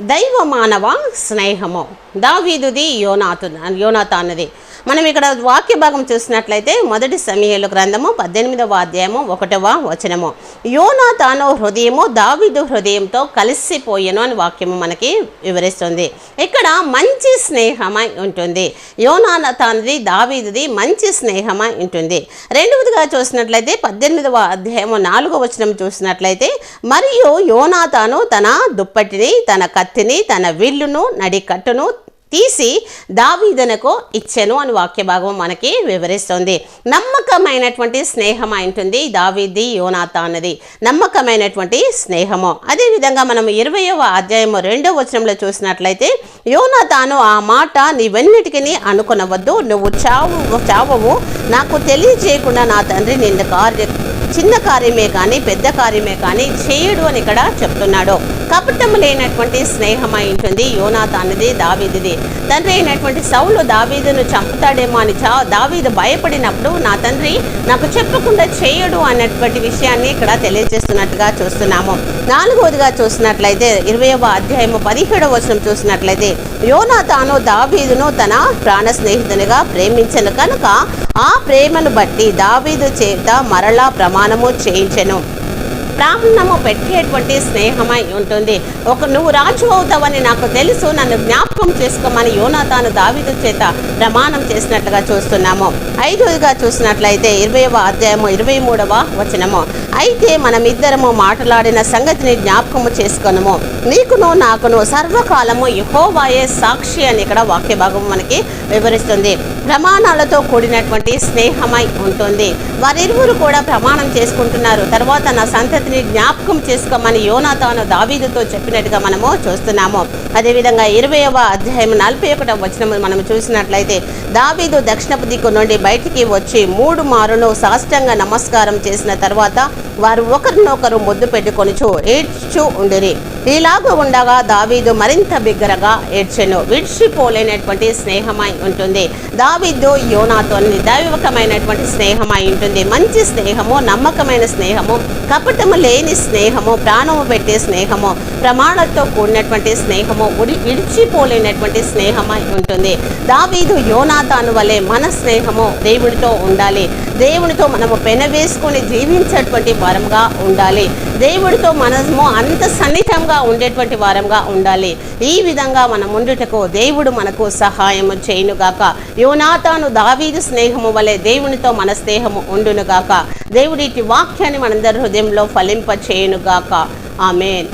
దైవ మానవ స్నేహము. దావీదుది యోనాతు యోనాతానది. మనం ఇక్కడ వాక్య భాగం చూసినట్లయితే మొదటి సమయంలో గ్రంథము పద్దెనిమిదవ అధ్యాయము ఒకటవ వచనము. యోనా తాను హృదయము దావీదు హృదయంతో కలిసిపోయెను అని వాక్యము మనకి వివరిస్తుంది. ఇక్కడ మంచి స్నేహమై ఉంటుంది. యోనాతానది దావీదుది మంచి స్నేహమై ఉంటుంది. రెండవదిగా చూసినట్లయితే పద్దెనిమిదవ అధ్యాయము నాలుగవ వచనం చూసినట్లయితే మరియు యోనాతాను తన దుప్పటిని తన కత్తిని తన విల్లును నడికట్టును తీసి దావీదనకు ఇచ్చెను అని వాక్య భాగం మనకి వివరిస్తుంది. నమ్మకమైనటువంటి స్నేహం ఉంటుంది దావీది యోనాత అన్నది నమ్మకమైనటువంటి స్నేహము. అదేవిధంగా మనం ఇరవయవ అధ్యాయము రెండవ వచనంలో చూసినట్లయితే యోనాతాను ఆ మాట నీవెన్నిటికీ అనుకునవద్దు నువ్వు చావు చావవు నాకు తెలియజేయకుండా నా తండ్రి నిన్ను కార్య చిన్న కార్యమే కానీ పెద్ద కార్యమే కానీ చేయడు అని ఇక్కడ చెప్తున్నాడు. కపటం లేనటువంటి స్నేహమై ఉంటుంది యోనాథానిది దావీదిది. తండ్రి అయినటువంటి సౌలు దావీదును చంపుతాడేమో అని చా దావీదు భయపడినప్పుడు నా తండ్రి నాకు చెప్పకుండా చేయడు అన్నటువంటి విషయాన్ని ఇక్కడ తెలియజేస్తున్నట్టుగా చూస్తున్నాము. నాలుగవదిగా చూసినట్లయితే ఇరవైవ అధ్యాయము పదిహేడవ వచనం చూసినట్లయితే యోనాథాను దావీదును తన ప్రాణ స్నేహితునిగా ప్రేమించను కనుక ఆ ప్రేమను బట్టి దావీదు చేత మరలా ప్రమాణము చేయించెను. బ్రాహ్మణము పెట్టేటువంటి స్నేహమై ఉంటుంది. ఒక నువ్వు రాజు అవుతావని నాకు తెలుసు. నన్ను జ్ఞాపకం చేసుకోమని యోనాతాను దావిదు చేత ప్రమాణం చేసినట్లుగా చూస్తున్నాము. ఐదవదిగా చూసినట్లయితే ఇరవైవ అధ్యాయము ఇరవై మూడవ వచనము. అయితే మనమిద్దరము మాట్లాడిన సంగతిని జ్ఞాపకము చేసుకొనము. నీకును నాకును సర్వకాలము యహోవాయే సాక్షి అని ఇక్కడ వాక్య భాగం మనకి వివరిస్తుంది. ప్రమాణాలతో కూడినటువంటి స్నేహమై ఉంటుంది. వారిరువురు కూడా ప్రమాణం చేసుకుంటున్నారు. తర్వాత నా సంతతిని జ్ఞాపకం చేసుకోమని యోనాతాను దావీదుతో చెప్పినట్టుగా మనము చూస్తున్నాము. అదేవిధంగా ఇరవైవ అధ్యాయం నలభై ఒకటవ వచనం మనం చూసినట్లయితే దావీదు దక్షిణపు దిక్కు నుండి బయటికి వచ్చి మూడు మారును సాష్టంగా నమస్కారం చేసిన తర్వాత వారు ఒకరినొకరు ముద్దు పెట్టుకొనిచు ఏడ్చు ఉండిరి. ఇలాగ ఉండగా దావీదు మరింత బిగ్గరగా ఏడ్చెను. విడిచిపోలేనటువంటి స్నేహమై ఉంటుంది. దావీదు యోనాతోని దైవకమైనటువంటి స్నేహమై ఉంటుంది. మంచి స్నేహము నమ్మకమైన స్నేహము కపటము లేని స్నేహము ప్రాణము పెట్టే స్నేహము ప్రమాణంతో కూడినటువంటి స్నేహము ఉడి విడిచిపోలేనటువంటి స్నేహమై ఉంటుంది. దావీదు యోనాతాను వలె మన స్నేహము దేవుడితో ఉండాలి. దేవునితో మనము పెనవేసుకొని జీవించేటువంటి వారంగా ఉండాలి. దేవుడితో మనము అంత సన్నిహితంగా ఉండేటువంటి వారంగా ఉండాలి. ఈ విధంగా మనం ఉండుటకు దేవుడు మనకు సహాయము చేయునుగాక. యోనాతాను దావీదు స్నేహము వలె దేవునితో మన స్నేహము ఉండునుగాక. దేవుడి వాక్యాన్ని మనందరి హృదయంలో ఫలింప చేయునుగాక ఆమెన్.